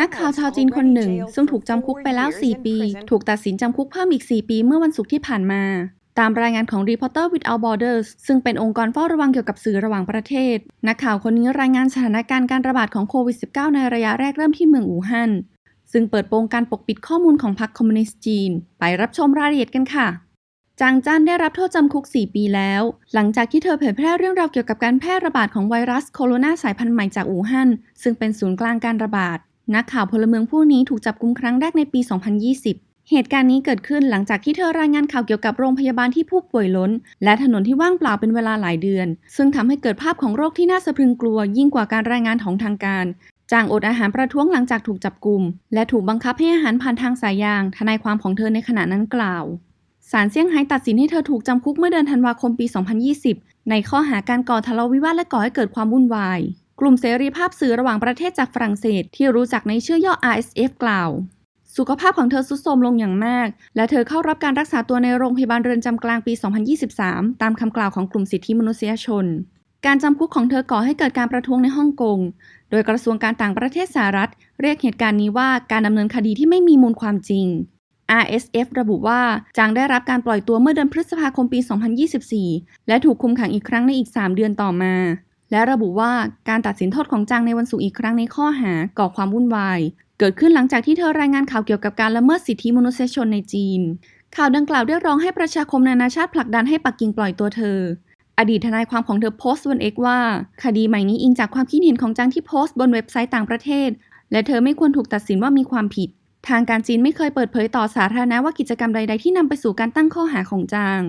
นักข่าวชาวจีนคนหนึ่ง ซึ่งถูกจำคุกไปแล้ว 4 ปี ถูกตัดสินจำคุกเพิ่มอีก 4 ปีเมื่อวันศุกร์ที่ผ่านมา ตามรายงานของ Reporter Without Borders ซึ่งเป็นองค์กรเฝ้าระวังเกี่ยวกับสื่อระหว่างประเทศ นักข่าวคนนี้รายงานสถานการณ์การระบาดของโควิด -19 ในระยะแรกเริ่มที่เมืองอู่ฮั่นซึ่งเปิดโปงการปกปิดข้อมูลของพรรคคอมมิวนิสต์จีน ไปรับชมรายละเอียดกันค่ะจางจันได้รับโทษจำคุก 4 ปีแล้ว หลังจากที่เธอเผยแพร่เรื่องราวเกี่ยวกับการแพร่ระบาดของไวรัสโคโรนาสายพันธุ์ใหม่จากอู่ฮั่น ซึ่งเป็นศูนย์กลางการระบาด นักข่าวพลเมืองผู้นี้ถูกจับกุมครั้งแรกในปี 2020 เหตุการณ์นี้เกิดขึ้นหลังจากที่เธอรายงานข่าวเกี่ยวกับโรงพยาบาลที่ผู้ป่วยล้น และถนนที่ว่างเปล่าเป็นเวลาหลายเดือน ซึ่งทำให้เกิดภาพของโรคที่น่าสะพรึงกลัวยิ่งกว่าการรายงานของทางการจางอดอาหารประท้วงหลังจากถูกจับกลุ่ม และถูกบังคับให้อาหารผ่านทางสายยาง ทนายความของเธอในขณะนั้นกล่าว ศาลเซี่ยงไฮ้ตัดสินให้เธอถูกจำคุกเมื่อเดือนธันวาคมปี 2020 ในข้อหาการก่อทะเลาะวิวาทและก่อให้เกิดความวุ่นวาย กลุ่มเสรีภาพสื่อระหว่างประเทศจากฝรั่งเศส ที่รู้จักในชื่อย่อ RSF กล่าว สุขภาพของเธอทรุดโทรมลงอย่างมาก และเธอเข้ารับการรักษาตัวในโรงพยาบาลเรือนจำกลางปี 2023 ตามคำกล่าวของกลุ่มสิทธิมนุษยชน การจำคุกของเธอก่อให้เกิดการประท้วงในฮ่องกง โดยกระทรวงการต่างประเทศสหรัฐ เรียกเหตุการณ์นี้ว่าการดำเนินคดีที่ไม่มีมูลความจริง RSF ระบุว่า จางได้รับการปล่อยตัวเมื่อเดือนพฤษภาคมปี 2024 และถูกคุมขังอีกครั้งในอีก 3 เดือนต่อมา และระบุว่าการตัดสินโทษของจางในวันศุกร์อีกครั้งในข้อหาก่อความวุ่นวาย เกิดขึ้นหลังจากที่เธอรายงานข่าวเกี่ยวกับการละเมิดสิทธิมนุษยชนในจีน ข่าวดังกล่าวเรียกร้องให้ประชาคมนานาชาติผลักดันให้ปักกิ่งปล่อยตัวเธอ อดีตทนายความของเธอโพสต์บนเอกว่า คดีใหม่นี้อิงจากความคิดเห็นของจางที่โพสต์บนเว็บไซต์ต่างประเทศ และเธอไม่ควรถูกตัดสินว่ามีความผิด ทางการจีนไม่เคยเปิดเผยต่อสาธารณะว่ากิจกรรมใด ๆ ที่นำไปสู่การตั้งข้อหาของจาง